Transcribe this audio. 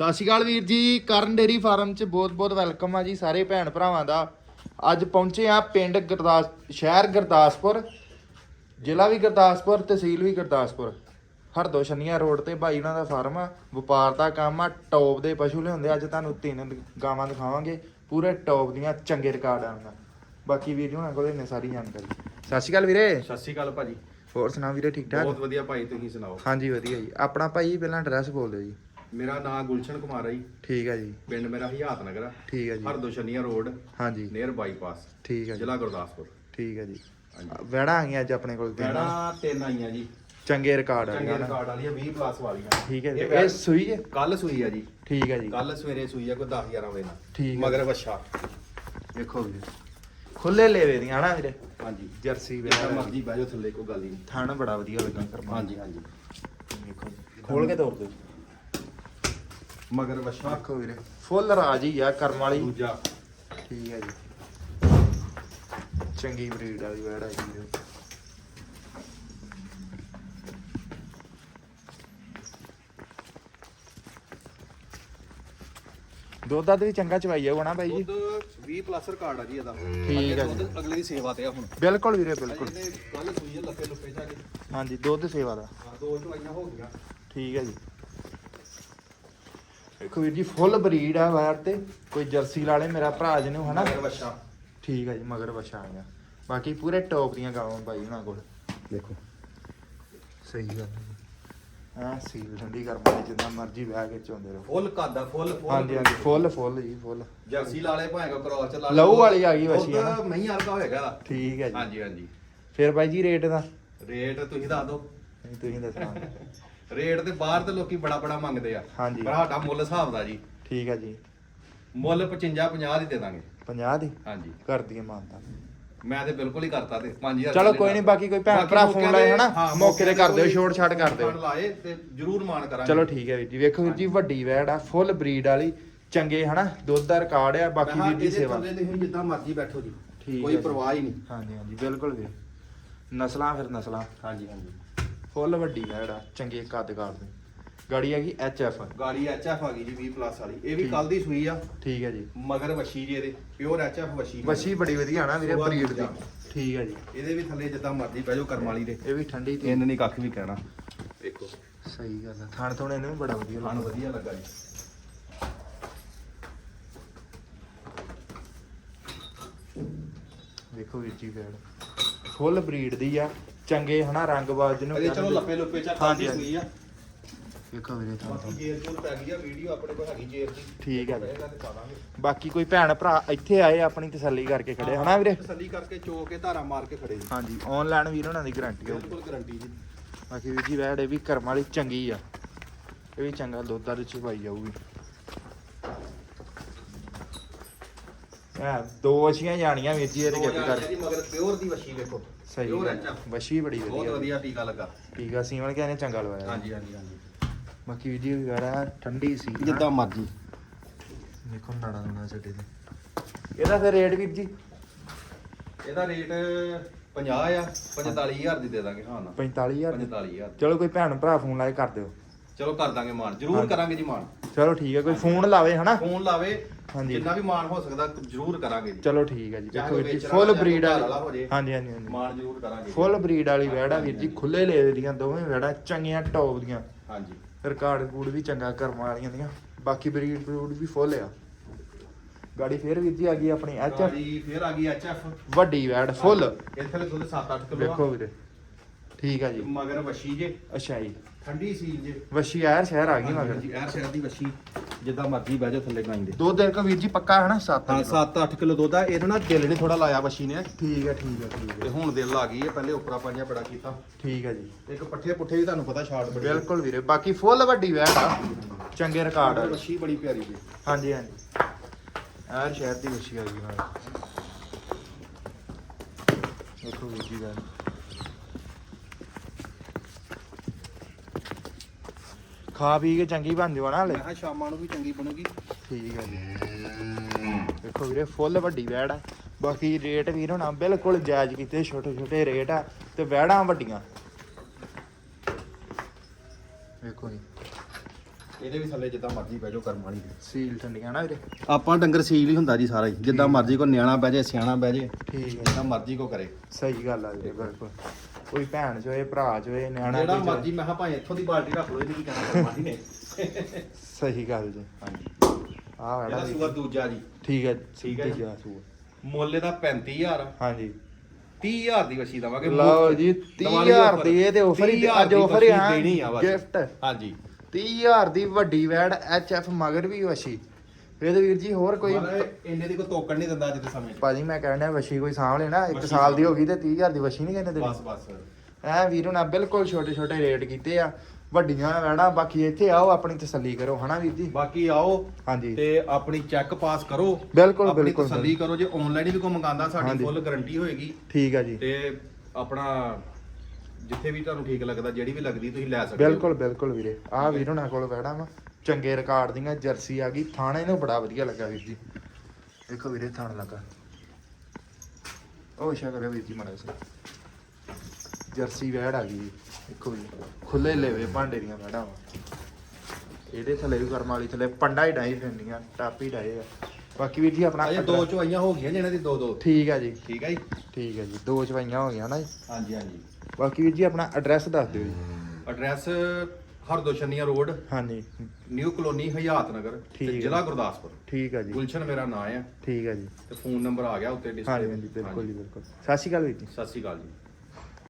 ਸਤਿ ਸ਼੍ਰੀ ਅਕਾਲ ਵੀਰ ਜੀ ਕਰਨ ਡੇਰੀ ਫਾਰਮ 'ਚ ਬਹੁਤ-ਬਹੁਤ ਵੈਲਕਮ ਆ ਜੀ ਸਾਰੇ ਭੈਣ ਭਰਾਵਾਂ ਦਾ। ਅੱਜ ਪਹੁੰਚੇ ਆ ਪਿੰਡ ਗੁਰਦਾਸ ਸ਼ਹਿਰ ਗੁਰਦਾਸਪੁਰ ਜ਼ਿਲ੍ਹਾ ਵੀ ਗੁਰਦਾਸਪੁਰ ਤਹਿਸੀਲ ਵੀ ਗੁਰਦਾਸਪੁਰ। ਹਰਦੋ ਛੰਨੀਆਂ ਰੋਡ ਤੇ ਭਾਈ ਉਹਨਾਂ ਦਾ ਫਾਰਮ ਆ ਵਪਾਰ ਦਾ ਕੰਮ ਆ ਟੌਪ ਦੇ ਪਸ਼ੂ ਲਿਆਉਂਦੇ ਅੱਜ ਤੁਹਾਨੂੰ ਤਿੰਨ ਗਾਵਾਂ ਦਿਖਾਵਾਂਗੇ ਪੂਰੇ ਟੌਪ ਦੀਆਂ ਚੰਗੇ ਰਿਕਾਰਡ ਆਉਂਦਾ ਬਾਕੀ ਵੀਰ ਜੀ ਉਹਨਾਂ ਕੋਲ ਨੇ ਸਾਰੀ ਜਾਣਕਾਰੀ। ਸਤਿ ਸ਼੍ਰੀ ਅਕਾਲ ਵੀਰੇ। ਸਤਿ ਸ਼੍ਰੀ ਅਕਾਲ ਭਾਜੀ। ਹੋਰ ਸੁਣਾ ਵੀਰੇ ਠੀਕ ਠਾਕ? ਬਹੁਤ ਵਧੀਆ ਭਾਈ ਤੁਸੀਂ ਸੁਣਾਓ? ਹਾਂਜੀ ਵਧੀਆ ਜੀ। ਆਪਣਾ ਭਾਈ ਪਹਿਲਾਂ ਐਡਰੈਸ ਬੋਲ ਦਿਓ ਜੀ। ਮੇਰਾ ਨਾਮ ਗੁਲਸ਼ਨ ਕੁਮਾਰ ਹੈ ਜੀ। ਠੀਕ ਹੈ ਜੀ। ਪਿੰਡ ਮੇਰਾ ਹਿਆਤ ਨਗਰ ਆ। ਠੀਕ ਹੈ ਜੀ। ਹਰਦੋਸ਼ਨੀਆ ਰੋਡ ਹਾਂਜੀ। ਨੀਅਰ ਬਾਈਪਾਸ ਠੀਕ ਹੈ ਜੀ। ਜ਼ਿਲ੍ਹਾ ਗੁਰਦਾਸਪੁਰ। ਠੀਕ ਹੈ ਜੀ। ਵੈੜਾ ਆ ਗਈਆਂ ਅੱਜ ਆਪਣੇ ਕੋਲ ਤਿੰਨ। ਮੇਰਾ ਤਿੰਨ ਆਈਆਂ ਜੀ। ਚੰਗੇ ਰਿਕਾਰਡ ਆ ਚੰਗੇ ਰਿਕਾਰਡ ਵਾਲੀਆਂ 20 ਪਲੱਸ ਵਾਲੀਆਂ। ਠੀਕ ਹੈ ਜੀ। ਇਹ ਸੂਈ ਹੈ ਕੱਲ ਸੂਈ ਆ ਜੀ। ਠੀਕ ਹੈ ਜੀ। ਕੱਲ ਸਵੇਰੇ ਸੂਈ ਆ ਕੋਈ 10 11 ਵਜੇ ਨਾਲ। ਠੀਕ ਹੈ। ਮਗਰ ਵੱਛਾ। ਵੇਖੋ ਵੀਰੇ। ਖੁੱਲੇ ਲੇਵੇ ਦੀਆਂ ਹਨਾ ਵੀਰੇ? ਹਾਂਜੀ। ਜਰਸੀ ਜਿੱਦਾਂ ਵੇੜਾ ਮਰਜ਼ੀ ਬਹਿ ਜਾਓ ਥੱਲੇ ਕੋਈ ਗੱਲ ਹੀ ਨਹੀਂ। ਥਣ ਬੜਾ ਵਧੀਆ ਲੱਗਾ ਕਰਮਾ। ਹਾਂਜੀ ਹਾਂਜੀ। ਵੇਖੋ ਜੀ। ਖੋਲ ਕੇ ਤੋੜ ਦਿਓ। ਮਗਰ ਵੱਛਾ। ਵੇਖੋ ਵੀਰੇ। ਫੁੱਲ ਰਾਜ ਹੀ ਆ ਕਰਮ ਵਾਲੀ। ਦੂਜਾ। ਠੀਕ ਹੈ ਜੀ। ਚੰਗੀ ਬਰੀਡ ਵਾਲੀ ਵੈੜਾ ਜੀ ਵੀਰੇ ਦੁੱਧ ਦਾ ਵੀ ਚੰਗਾ ਚਵਾਈ ਜਾਊਗਾ ਨਾ ਬਾਈ ਜੀ? ਦੁੱਧ 20 ਪਲੱਸ ਰਿਕਾਰਡ ਆ ਜੀ ਇਹਦਾ। ਠੀਕ ਆ ਜੀ। ਦੁੱਧ ਅਗਲੇ ਦੀ ਸੇਵਾ ਤੇ ਆ ਹੁਣ। ਬਿਲਕੁਲ ਵੀਰੇ ਬਿਲਕੁਲ। ਇਹਨੇ ਕੱਲ ਸੂਈ ਆ ਲੱਪੇ ਲੁੱਪੇ ਜਾ ਕੇ। ਹਾਂਜੀ ਦੁੱਧ ਸੇਵਾ ਦਾ। ਹਾਂ, ਦੋ ਚਵਾਈਆਂ ਹੋ ਗਈਆਂ। ਠੀਕ ਹੈ ਜੀ। ਦੇਖੋ ਵੀਰ ਜੀ ਫੁੱਲ ਬਰੀਡ ਆ ਵਾਰ ਤੇ ਕੋਈ ਜਰਸੀ ਲਾਲੇ ਮੇਰਾ ਭਰਾ ਜੀ ਨੂੰ ਹਨਾ? ਮਗਰ ਵੱਛਾ ਠੀਕ ਹੈ ਜੀ ਮਗਰ ਵਛਾ ਆ। ਗਿਆ ਬਾਕੀ ਪੂਰੇ ਟੌਪ ਦੀਆਂ ਗਾਵਾਂ ਬਾਈ ਉਹਨਾਂ ਕੋਲ। ਦੇਖੋ। ਸਹੀ ਗੱਲ ਹੈ ਹਾਂ ਸੀਲ ਠੰਡੀ ਕਰ ਪਾਣੀ ਜਿੰਨਾ ਮਰਜ਼ੀ ਬਹਿ ਕੇ ਚੋਂਦੇ ਰਹੋ। ਫੁੱਲ ਕਾਦਾ ਫੁੱਲ ਫੁੱਲ। ਹਾਂਜੀ ਹਾਂਜੀ ਫੁੱਲ ਫੁੱਲ ਜੀ ਫੁੱਲ। ਜਰਸੀ ਲਾਲੇ ਭਾਵੇਂ ਕੋ ਕ੍ਰੋਸ ਚ ਲਾ ਲਹੂ ਵਾਲੀ ਆ ਗਈ ਵੱਛੀ ਹੈ ਨਾ। ਦੁੱਧ ਨਹੀਂ ਹਲਕਾ ਹੋਏਗਾ। ਇਹਦਾ। ਠੀਕ ਹੈ ਜੀ। ਹਾਂਜੀ ਹਾਂਜੀ। ਫਿਰ ਬਾਈ ਜੀ ਰੇਟ ਦਾ? ਰੇਟ ਤੁਸੀਂ ਦੱਸ ਦਿਓ। ਨਹੀਂ ਤੁਸੀਂ ਦੱਸਣਾ। ਰੇਟ ਤੇ ਬਾਹਰ ਤੇ ਲੋਕੀ ਬੜਾ ਬੜਾ ਮੰਗਦੇ ਆ। ਹਾਂਜੀ। ਪਰ ਸਾਡਾ ਮੁੱਲ ਹਿਸਾਬ ਦਾ ਜੀ। ਠੀਕ ਹੈ ਜੀ। ਮੁੱਲ 55 50 ਦੀ ਦੇ ਦਾਂਗੇ। 50 ਦੀ? ਹਾਂਜੀ। ਕਰ ਦਈਏ ਮਾਨਤਾ ਮੈਂ ਤੇ ਬਿਲਕੁਲ ਹੀ ਕਰਤਾ ਤੇ 5000 ਚਲੋ ਕੋਈ ਨਹੀਂ ਬਾਕੀ ਕੋਈ ਭੈਣ ਭਰਾ ਫੋਨ ਲਾਏ ਹਨਾ? ਮੌਕੇ ਤੇ ਕਰ ਦਿਓ ਛੋੜ ਛਾੜ ਕਰ ਦਿਓ। ਲਾਏ ਤੇ ਜਰੂਰ ਮਾਨ ਕਰਾਂਗੇ। ਚਲੋ ਠੀਕ ਹੈ ਵੀਰ ਜੀ ਵੇਖੋ ਵੀਰ ਜੀ ਵੱਡੀ ਵੈੜ ਆ ਫੁੱਲ ਬਰੀਡ ਵਾਲੀ ਚੰਗੇ ਹਨਾ? ਦੁੱਧ ਦਾ ਰਿਕਾਰਡ ਆ ਬਾਕੀ ਵੀਰ ਇਹਦੇ ਸੇਵਾ। ਤੁਸੀਂ ਜਿੱਦਾਂ ਮਰਜ਼ੀ ਬੈਠੋ ਜੀ। ਠੀਕ ਕੋਈ ਜੀ। ਪਰਵਾਹ ਹੀ ਨਹੀਂ। ਹਾਂਜੀ ਹਾਂਜੀ ਬਿਲਕੁਲ ਵੀਰ। ਨਸਲਾਂ ਫਿਰ ਨਸਲਾਂ। ਹਾਂਜੀ ਹਾਂਜੀ। ਫੁੱਲ ਵੱਡੀ ਵੈੜ ਆ ਚੰਗੇ ਕੱਦ ਕਾਠ ਦੀ। ਗਾੜੀ ਹੈਗੀ ਐਚ ਐਫ ਗਾੜੀ ਐਚਐਫ ਆ ਗਈ ਜੀ 20 ਪਲੱਸ ਵਾਲੀ। ਇਹ ਵੀ। ਕੱਲ ਦੀ ਸੂਈ ਆ। ਠੀਕ ਹੈ ਜੀ। ਮਗਰ ਵਸ਼ੀ ਜੀ ਇਹਦੇ। ਪਿਓਰ ਐਚਐਫ ਵਸ਼ੀ ਵੱਛੀ ਬੜੀ ਵਧੀਆ ਨਾ ਵੀਰੇ ਬਰੀਡ ਦੀ। ਠੀਕ ਹੈ ਜੀ। ਇਹਦੇ ਵੀ ਥੱਲੇ ਜਿੱਦਾਂ ਮਰਜ਼ੀ ਬਹਿ ਜਾਓ ਕਰਮ ਵਾਲੀ ਦੇ। ਇਹ ਵੀ ਠੰਡੀ ਤੇ। ਇਹਨ ਨਹੀਂ ਕੱਖ ਵੀ ਕਹਿਣਾ। ਵੇਖੋ। ਸਹੀ ਗੱਲ ਆ। ਥਣ ਥੋਣੇ ਵੀ ਬੜਾ ਵਧੀਆ ਲੱਗਦਾ ਵਧੀਆ ਲੱਗਾ ਜੀ। ਵੇਖੋ ਵੀਰ ਜੀ ਫੁੱਲ ਬਰੀਡ ਦੀ ਆ। ਚੰਗੇ ਹਨਾ ਰੰਗ ਬਾਜ ਨੂੰ ਅਜੇ ਚਲੋ ਲੱਪੇ ਲੁੱਪੇ ਚਾ ਹਾਂਜੀ, ਸੂਈ ਆ। ਵੇਖੋ ਵੀਰੇ ਥਣ ਬਾਕੀ ਜੇਰ ਜੂਰ ਪੈ ਗਈ ਆ ਵੀਡੀਓ ਆਪਣੇ ਕੋਲ ਹੈਗੀ ਜੇਰ ਦੀ। ਠੀਕ ਤੇ ਪਾ ਦਾਂਗੇ ਬਾਕੀ ਕੋਈ ਭੈਣ ਭਰਾ ਇੱਥੇ ਆਏ ਆਪਣੀ ਤਸੱਲੀ ਕਰਕੇ ਖੜੇ ਹਨਾ ਵੀਰੇ? ਤਸੱਲੀ ਕਰਕੇ ਚੋ ਕੇ ਧਾਰਾ ਮਾਰ ਕੇ ਖੜੇ ਜੀ। ਹਾਂਜੀ ਆਨਲਾਈਨ ਵੀਰ ਉਹਨਾਂ ਦੀ ਗਾਰੰਟੀ ਹੋਊਗੀ ਬਿਲਕੁਲ ਗਾਰੰਟੀ ਜੀ। ਬਾਕੀ ਵੀਰ ਜੀ ਵੈੜ ਇਹ ਵੀ ਕਰਮ ਵਾਲੀ ਚੰਗੀ ਆ। ਇਹ ਵੀ ਚੰਗਾ ਦੁੱਧ ਦਾ ਚ ਪਾਈ ਜਾਊਗੀ। ਆ ਦੋ ਅਛੀਆਂ ਜਾਣੀਆਂ ਵੀਰ ਜੀ ਇਹਦੇ ਹਜ਼ਾਰ ਕਰ। ਮਗਰ ਪਿਓਰ ਦੀ ਵਸ਼ੀ ਵੇਖੋ। ਸਹੀ ਪਿਓਰ ਵਛੀ ਬੜੀ ਬਹੁਤ ਵਧੀਆ। ਵਧੀਆ ਟੀਕਾ ਲੱਗਾ। ਠੀਕ ਆ ਸੀਵਨ ਕਹਿੰਦੇ ਚੰਗਾ ਲਵਾਇਆ। ਹਾਂਜੀ ਹਾਂਜੀ ਹਾਂਜੀ। ਬਾਕੀ ਵੀਰ ਜੀ ਵਗੈਰਾ ਠੰਡੀ ਸੀ ਨਾ। ਜਿੱਦਾਂ ਮਰਜ਼ੀ। ਦੇਖੋ ਨਾੜਾ ਨਾੜਾ ਛੱਡੇ ਤੇ। ਇਹਦਾ ਫਿਰ ਰੇਟ ਵੀਰ ਜੀ? ਇਹਦਾ ਰੇਟ 50 ਆ 45000 ਦੀ ਦੇ ਦਾਂਗੇ ਹਾਂ ਨਾ। 45000 ਦੀ। 45000 ਚਲੋ ਕੋਈ ਭੈਣ ਭਰਾ ਫੋਨ ਲਾਏ ਕਰ ਦਿਓ। ਚਲੋ ਕਰ ਦਾਂਗੇ ਮਾਨ ਜਰੂਰ। ਕਰਾਂਗੇ ਜੀ ਮਾਨ। ਚਲੋ ਠੀਕ ਹੈ ਕੋਈ ਫੋਨ ਲਾਵੇ ਹਨਾ? ਫੋਨ ਲਾਵੇ ਹਾਂਜੀ। ਜਿੰਨਾ ਵੀ ਮਾਨ ਹੋ ਸਕਦਾ ਜਰੂਰ ਕਰਾਂਗੇ ਜੀ। ਚਲੋ ਠੀਕ ਹੈ ਜੀ ਦੇਖੋ ਜੀ ਫੁੱਲ ਬਰੀਡ ਵਾਲਾ। ਹਾਂਜੀ ਹਾਂਜੀ ਹਾਂਜੀ। ਮਾਨ ਜਰੂਰ ਕਰਾਂਗੇ ਫੁੱਲ ਬਰੀਡ ਵਾਲੀ ਵੈੜਾ ਵੀਰ ਜੀ ਖੁੱਲੇ ਲੇਵੇ ਦੀਆਂ ਦੋਵੇਂ ਵੈੜਾ ਚੰਗੀਆਂ ਟੌਪ ਦੀਆਂ। ਹਾਂਜੀ। ਰਿਕਾਰਡ ਕੂਡ ਵੀ ਚੰਗਾ ਕਰਮ ਵਾਲੀਆਂ ਦੀਆਂ ਬਾਕੀ ਬਰੀਡ ਬਰੂਡ ਵੀ ਫੁੱਲ ਆ। ਗਾੜੀ ਫੇਰ ਵੀਰ ਜੀ ਆ ਗਈ ਆਪਣੀ ਐਚ ਗਾੜੀ ਫੇਰ ਆ ਗਈ ਐਚਐਫ ਵੱਡੀ ਵੈੜ ਫੁੱਲ ਇੱਥੇ ਦੁੱਧ 7-8 ਕਿਲੋ ਵੇਖੋ ਵੀਰੇ। ਠੀਕ ਆ ਜੀ। ਮਗਰ ਵਸ਼ੀ ਜੇ। ਅੱਛਾ ਜੀ। ਠੰਡੀ ਸੀਲ ਜੇ। ਵਸ਼ੀ ਆਇਰ ਸ਼ਹਿਰ ਆ ਗਈ ਮਗਰ। ਜੀ ਐਰ ਸ਼ਹਿਰ ਦੀ ਵਸ਼ੀ ਜਿੱਦਾਂ ਮਰਜ਼ੀ ਬਹਿ ਜਾਓ ਥੱਲੇ ਗਾਈਂ ਦੇ। ਦੋ ਦਿਨ ਕੋ ਵੀਰ ਜੀ ਪੱਕਾ ਹੈ ਨਾ? 7 ਹਾਂ 7-8 ਕਿਲੋ ਦੁੱਧ ਆ। ਇਹਨੂੰ ਨਾ ਦਿਲ ਨੇ ਥੋੜਾ ਲਾਇਆ ਵਸ਼ੀ ਨੇ। ਠੀਕ ਹੈ ਠੀਕ ਹੈ ਠੀਕ ਤੇ ਹੈ ਹੁਣ ਦਿਲ ਆ ਗਈ ਹੈ ਪਹਿਲੇ ਉਪਰਾ ਪੰਜਾ ਬੜਾ ਕੀਤਾ। ਠੀਕ ਹੈ ਜੀ। ਇੱਕ ਪੱਠੇ ਪੁੱਠੇ ਵੀ ਤੁਹਾਨੂੰ ਪਤਾ ਛਾੜ ਬੜੀ। ਬਿਲਕੁਲ ਵੀਰੇ। ਬਾਕੀ ਫੁੱਲ ਵੱਡੀ ਵੈੜ ਆ। ਚੰਗੇ ਰਿਕਾਰਡ ਆ। ਵਸ਼ੀ ਬੜੀ ਪਿਆਰੀ ਜੀ। ਹਾਂਜੀ ਹਾਂਜੀ। ਆਰ ਸ਼ਹਿਰ ਦੀ ਵਸ਼ੀ ਆ ਗਈ ਨਾਲ ਦੇਖੋ ਵੀਰ ਜੀ ਵੈੜ ਖਾ ਪੀ ਕੇ ਚੰਗੀ ਬਣ ਜਾਓ ਨਾ ਹਲੇ। ਮੈਂ ਕਿਹਾ ਸ਼ਾਮਾਂ ਨੂੰ ਵੀ ਚੰਗੀ ਬਣੂਗੀ। ਠੀਕ ਹੈ ਜੀ। ਦੇਖੋ ਵੀਰੇ ਫੁੱਲ ਵੱਡੀ ਵੈੜ ਆ। ਬਾਕੀ ਰੇਟ ਵੀਰ ਹੋਣਾ ਬਿਲਕੁਲ ਜਾਇਜ਼ ਕੀਤੇ ਛੋਟੇ ਛੋਟੇ ਰੇਟ ਆ ਤੇ ਵੈੜਾਂ ਵੱਡੀਆਂ। ਵੇਖੋ ਜੀ। ਇਹਦੇ ਵੀ ਥੱਲੇ ਜਿੱਦਾਂ ਮਰਜ਼ੀ ਬਹਿ ਜਾਓ ਕਰਮ ਵਾਲੀ ਦੇ ਸੀਲ ਠੰਡੀਆਂ ਨਾ ਵੀਰੇ। ਆਪਾਂ ਡੰਗਰ ਸੀਲ ਹੀ ਹੁੰਦਾ ਜੀ ਸਾਰਾ ਹੀ। ਜਿੱਦਾਂ ਮਰਜ਼ੀ ਕੋ ਨਿਆਣਾ ਬਹਿ ਜਾਏ ਸਿਆਣਾ ਬਹਿ ਜਾਏ ਠੀਕ ਹੈ। ਜਿੱਦਾਂ ਮਰਜ਼ੀ ਕੋ ਕਰੇ। ਸਹੀ ਗੱਲ ਆ ਵੀਰੇ ਬਿਲਕੁਲ। ਕੋਈ ਭੈਣ ਚੋਏ ਭਰਾ ਚੋਏ ਨਿਆਣਾ ਜਿਹੜਾ ਕੋਈ ਚੋਏ। ਮਰਜ਼ੀ ਮੈਂ ਕਿਹਾ ਭਾਵੇਂ ਇੱਥੋਂ ਦੀ ਬਾਲਟੀ ਰੱਖ ਲਓ ਇਹਦੀ ਕੀ ਕਹਿਣਾ ਕਰਮ ਵਾਲੀ ਨੇ। ਸਹੀ ਗੱਲ ਜੀ। ਹਾਂਜੀ। ਆ ਇਹਦਾ ਵੜਾ ਸੂਆ ਦੂਜਾ ਜੀ। ਠੀਕ ਹੈ ਠੀਕ ਹੈ ਜੀ। ਦੂਜਾ ਸੂਆ। ਮੁੱਲ ਇਹਦਾ 35000 ਹਾਂਜੀ। 30000 ਦੀ ਵਛੀ ਦਵਾਂਗੇ। ਲਓ। ਜੀ ਦੀਵਾਲੀ 30000 offer। ਦੀ ਇਹ ਤੇ ਆਫਰ ਹੀ 30,000 ਅੱਜ ਆਫਰ ਹੀ ਆ ਆ। ਗਿਫਟ ਹਾਂਜੀ। 30000 ਦੀ ਵੱਡੀ ਵੈੜ ਐਚ ਐਫ ਮਗਰ ਵੀ ਵਸ਼ੀ। ਇਹਦੇ ਵੀਰ ਜੀ ਹੋਰ ਕੋਈ ਇੰਨੇ ਦੀ ਕੋਈ ਤੋਕੜ ਨਹੀਂ ਦਿੰਦਾ ਅੱਜ ਦੇ ਸਮੇਂ ਭਾਜੀ ਮੈਂ ਕਹਿਣਾ ਵਸ਼ੀ ਕੋਈ ਸਾਂਭ ਲੈਣਾ ਇੱਕ ਵਛੀ ਸਾਲ ਦੀ ਹੋ ਗਈ ਤੇ 30000 ਦੀ ਵਸ਼ੀ ਨਹੀਂ ਕਹਿੰਦੇ ਬਸ ਤੇ ਬਸ। ਐ ਵੀਰ ਹੁਣਾਂ ਬਿਲਕੁਲ ਛੋਟੇ ਛੋਟੇ ਰੇਟ ਕੀਤੇ ਆ ਵੱਡੀਆਂ ਵੈੜਾਂ ਬਾਕੀ ਇੱਥੇ ਆਓ ਆਪਣੀ ਤਸੱਲੀ ਕਰੋ ਹਨਾ ਵੀਰ ਜੀ? ਬਾਕੀ ਆਓ ਹਾਂਜੀ। ਤੇ ਆਪਣੀ ਚੈੱਕ ਪਾਸ ਕਰੋ। ਬਿਲਕੁਲ, ਆਪਣੀ ਬਿਲਕੁਲ, ਤਸੱਲੀ ਕਰੋ ਜੇ ਆਨਲਾਈਨ ਵੀ ਕੋਈ ਮੰਗਾਉਂਦਾ ਸਾਡੀ। ਫੁੱਲ ਗਾਰੰਟੀ ਹੋਏਗੀ। ਠੀਕ ਆ ਜੀ। ਤੇ ਆਪਣਾ ਜਿੱਥੇ ਵੀ ਤੁਹਾਨੂੰ ਠੀਕ ਲੱਗਦਾ ਜਿਹੜੀ ਵੀ ਲੱਗਦੀ ਤੁਸੀਂ ਲੈ ਸਕਦੇ ਹੋ। ਬਿਲਕੁਲ ਬਿਲਕੁਲ ਵੀਰੇ। ਆਹ ਵੀਰ ਹੁਣਾਂ ਕੋਲ ਵੈੜਾਂ ਵਾ। ਚੰਗੇ ਰਿਕਾਰਡ ਦੀਆਂ ਜਰਸੀ ਆ ਗਈ। ਥਾਣੇ ਨੂੰ ਬੜਾ ਵਧੀਆ ਲੱਗਾ ਵੀਰ ਜੀ। ਦੇਖੋ ਵੀਰੇ ਥਾਣ ਲੱਗਾ। ਉਹ ਸ਼ਾ ਕਰਿਓ ਵੀਰ ਜੀ ਮਾੜਾ ਸਾ ਜਰਸੀ ਵੈੜ ਆ ਗਈ। ਦੇਖੋ ਜੀ ਖੁੱਲੇ ਲੇਵੇ ਭਾਂਡੇ ਦੀਆਂ ਵੈੜਾਂ ਵਾ। ਇਹਦੇ ਥੱਲੇ ਵੀ ਕਰਮ ਵਾਲੀ ਥੱਲੇ ਪੰਡਾ ਹੀ ਡਾਈ ਫਿਰਨੀਆਂ ਟਾਪ ਹੀ ਡਾਏ ਆ। ਬਾਕੀ ਵੀਰ ਜੀ ਆਪਣਾ ਅਜੇ ਦੋ ਚਵਾਈਆਂ ਹੋ ਗਈਆਂ ਜਿਹਨਾਂ ਦੀ ਦੋ ਦੋ ਠੀਕ ਆ ਜੀ। ਠੀਕ ਹੈ ਜੀ। ਠੀਕ ਆ ਜੀ ਦੋ ਚਵਾਈਆਂ ਹੋ ਗਈਆਂ ਨਾ ਜੀ। ਹਾਂਜੀ ਹਾਂਜੀ। ਬਾਕੀ ਵੀਰ ਜੀ ਆਪਣਾ ਐਡਰੈਸ ਦੱਸ ਦਿਓ ਜੀ। ਐਡਰੈਸ ਹਰਦੋਸ਼ਨੀਆ ਰੋਡ ਹਾਂਜੀ। ਨਿਊ ਕਲੋਨੀ ਹਯਾਤ ਨਗਰ ਠੀਕ ਤੇ ਹੈ। ਜ਼ਿਲ੍ਹਾ ਗੁਰਦਾਸਪੁਰ। ਠੀਕ ਆ ਜੀ। ਗੁਲਸ਼ਨ ਮੇਰਾ ਨਾਮ ਆ। ਠੀਕ ਆ ਜੀ। ਤੇ ਫੋਨ ਨੰਬਰ ਆ ਗਿਆ ਉੱਤੇ ਡਿਸਪਲੇ ਹਾਂਜੀ ਹਾਂਜੀ ਬਿਲਕੁਲ ਜੀ ਬਿਲਕੁਲ। ਸਤਿ ਸ਼੍ਰੀ ਅਕਾਲ ਵੀਰ ਜੀ। ਸਤਿ ਸ਼੍ਰੀ ਅਕਾਲ ਜੀ।